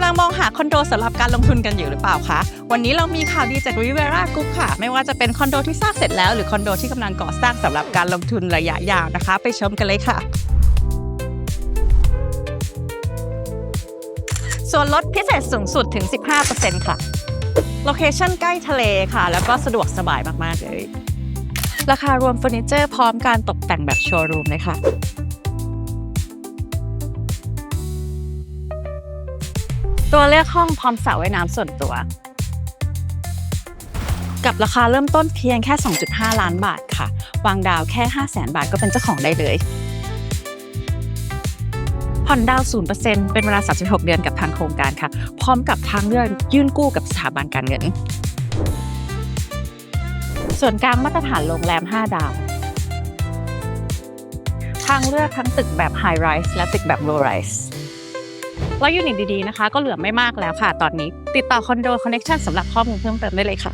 ำลังมองหาคอนโดสำหรับการลงทุนกันอยู่หรือเปล่าคะ วันนี้เรามีข่าวดีจาก Rivera Group ค่ะ ไม่ว่าจะเป็นคอนโดที่สร้างเสร็จแล้ว หรือคอนโดที่กำลังก่อสร้างสำหรับการลงทุนระยะยาวนะคะ ไปชมกันเลยค่ะส่วนลดพิเศษสูงสุดถึง 15%ค่ะ โลเคชั่นใกล้ทะเลค่ะ แล้วก็สะดวกสบายมาก ๆ เลย ราคารวมเฟอร์นิเจอร์พร้อมการตกแต่งแบบโชว์รูมเลยค่ะ ตัวเลือกห้องพร้อมสระว่ายน้ำส่วนตัว กับราคาเริ่มต้นเพียงแค่ 2.5 ล้านบาทค่ะ วางดาวแค่ 5 0 0แสนบาทก็เป็นเจ้าของได้เลย ผ่อนดาว 0%เป็นเวลา 36 เดือนกับทางโครงการค่ะ พร้อมกับทางเลือกยื่นกู้กับสถาบันการเงิน ส่วนกลางมาตรฐานโรงแรม 5 ดาว ทางเลือกทั้งตึกแบบ High Rise และตึกแบบ Low Rise แล้วยูนิตดีๆนะคะ ก็เหลือไม่มากแล้วค่ะ ตอนนี้ ติดต่อคอนโดคอนเน็ชันสำหรับข้อมูลเพิ่มเติมได้เลยค่ะ